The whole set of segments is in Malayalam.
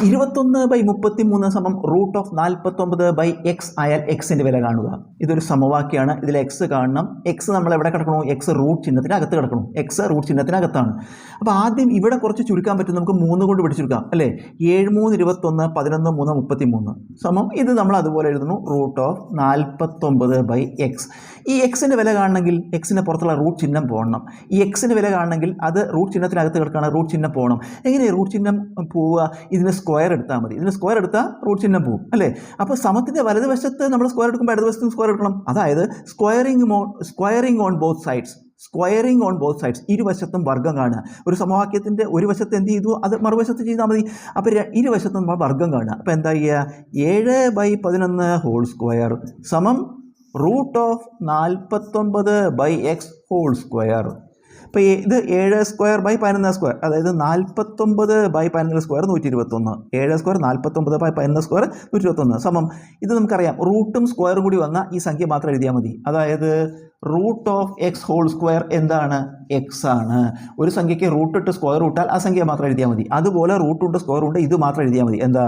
ഇരുപത്തൊന്ന് ബൈ മുപ്പത്തി മൂന്ന് സമം റൂട്ട് ഓഫ് നാൽപ്പത്തൊമ്പത് ബൈ എക്സ് ആയാൽ എക്സിന്റെ വില കാണുക. ഇതൊരു സമവാക്യമാണ്. ഇതിൽ എക്സ് കാണണം. എക്സ് നമ്മൾ എവിടെ കിടക്കണോ? എക്സ് റൂട്ട് ചിഹ്നത്തിന് അകത്ത് കിടക്കണം. എക്സ് റൂട്ട് ചിഹ്നത്തിനകത്താണ്. അപ്പോൾ ആദ്യം ഇവിടെ കുറച്ച് ചുരുക്കാൻ പറ്റും. നമുക്ക് മൂന്ന് കൊണ്ട് പിടിച്ചു ചുരുക്കാം അല്ലേ? ഏഴ് മൂന്ന് ഇരുപത്തൊന്ന് പതിനൊന്ന് മൂന്ന് മുപ്പത്തി മൂന്ന് സമം ഇത് നമ്മൾ അതുപോലെ എഴുതുന്നു. റൂട്ട് ഓഫ് നാൽപ്പത്തൊമ്പത് ബൈ എക്സ് ഈ എക്സിന്റെ വില കാണണമെങ്കിൽ എക്സിന്റെ പുറത്തുള്ള റൂട്ട് ചിഹ്നം പോകണം. ഈ എക്സിന്റെ വില കാണണമെങ്കിൽ അത് റൂട്ട് ചിഹ്നത്തിനകത്ത് കിടക്കുകയാണ് റൂട്ട് ചിഹ്നം പോകണം. എങ്ങനെ റൂട്ട് ചിഹ്നം പോവുക? ഇതിന് സ്ക്വയർ എടുത്താൽ മതി. ഇതിന് സ്ക്വയർ എടുത്താൽ റൂട്ട് ചിഹ്നം പോകും അല്ലേ? അപ്പോൾ സമത്തിന്റെ വലതുവശത്ത് നമ്മൾ സ്ക്വയർ എടുക്കുമ്പോൾ ഇടതുവശത്തും സ്ക്വയർ എടുക്കണം. അതായത് സ്ക്വയറിംഗ് മോ squaring on both sides squaring on both sides ഇരുവശത്തും വർഗം കാണുക. ഒരു സമവാക്യത്തിന്റെ ഒരു വശത്ത് എന്ത് ചെയ്തു? അത് മറുവശത്ത് ചെയ്താൽ മതി. അപ്പോൾ ഇരുവശത്തും നമ്മൾ വർഗം കാണുക. അപ്പോൾ എന്താ ചെയ്യുക? ഏഴ് ബൈ പതിനൊന്ന് ഹോൾ സ്ക്വയർ സമം റൂട്ട് ഓഫ് നാൽപ്പത്തൊമ്പത് ബൈ എക്സ് ഹോൾ സ്ക്വയർ ഇപ്പോൾ ഇത് ഏഴ് സ്ക്വയർ ബൈ പതിനൊന്ന് സ്ക്വയർ അതായത് നാൽപ്പത്തൊമ്പത് ബൈ പതിനൊന്ന് സ്ക്വയർ നൂറ്റി ഇരുപത്തൊന്ന് ഏഴ് സ്ക്വയർ നാൽപ്പത്തൊമ്പത് ബൈ പതിനൊന്ന് സ്ക്വയർ നൂറ്റി ഇരുപത്തൊന്ന് സമം ഇത് നമുക്കറിയാം റൂട്ടും സ്ക്വയറും കൂടി വന്ന ഈ സംഖ്യ മാത്രം എഴുതിയാൽ മതി. അതായത് root of X whole square എന്താണ്? എക്സ് ആണ്. ഒരു സംഖ്യയ്ക്ക് റൂട്ട് ഇട്ട് സ്ക്വയർ ഇട്ടാൽ ആ സംഖ്യ മാത്രം എഴുതിയാൽ മതി. അതുപോലെ റൂട്ടുണ്ട് സ്ക്വയർ ഉണ്ട് ഇത് മാത്രം എഴുതിയാൽ മതി. എന്താ?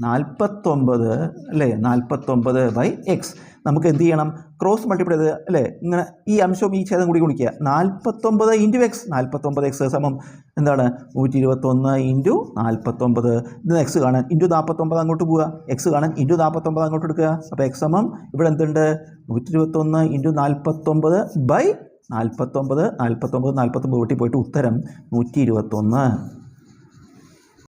നാൽപ്പത്തൊമ്പത് അല്ലേ? നാൽപ്പത്തൊമ്പത് ബൈ എക്സ് നമുക്ക് എന്ത് ചെയ്യണം? ക്രോസ് മൾട്ടിപ്ലൈ ചെയ്ത് അല്ലേ? ഇങ്ങനെ ഈ അംശവും ഈ ഛേദം കൂടി ഗുണിക്കുക. നാൽപ്പത്തൊമ്പത് ഇന്റു എക്സ് നാൽപ്പത്തൊമ്പത് എക്സ് സമം എന്താണ്? നൂറ്റി ഇരുപത്തൊന്ന് ഇന്റു നാൽപ്പത്തൊമ്പത് ഇത് എക്സ് കാണാൻ ഇന്റു നാൽപ്പത്തൊമ്പത് അങ്ങോട്ട് പോവുക. എക്സ് കാണാൻ ഇന്റു നാൽപ്പത്തൊമ്പത് അങ്ങോട്ട് എടുക്കുക. അപ്പോൾ എക്സ് സമം ഇവിടെ എന്തുണ്ട്? നൂറ്റി ഇരുപത്തൊന്ന് ഇന്റു നാൽപ്പത്തൊമ്പത് ബൈ നാൽപ്പത്തൊമ്പത് നാൽപ്പത്തൊമ്പത് നാൽപ്പത്തൊമ്പത് കൂട്ടി പോയിട്ട് ഉത്തരം നൂറ്റി ഇരുപത്തൊന്ന്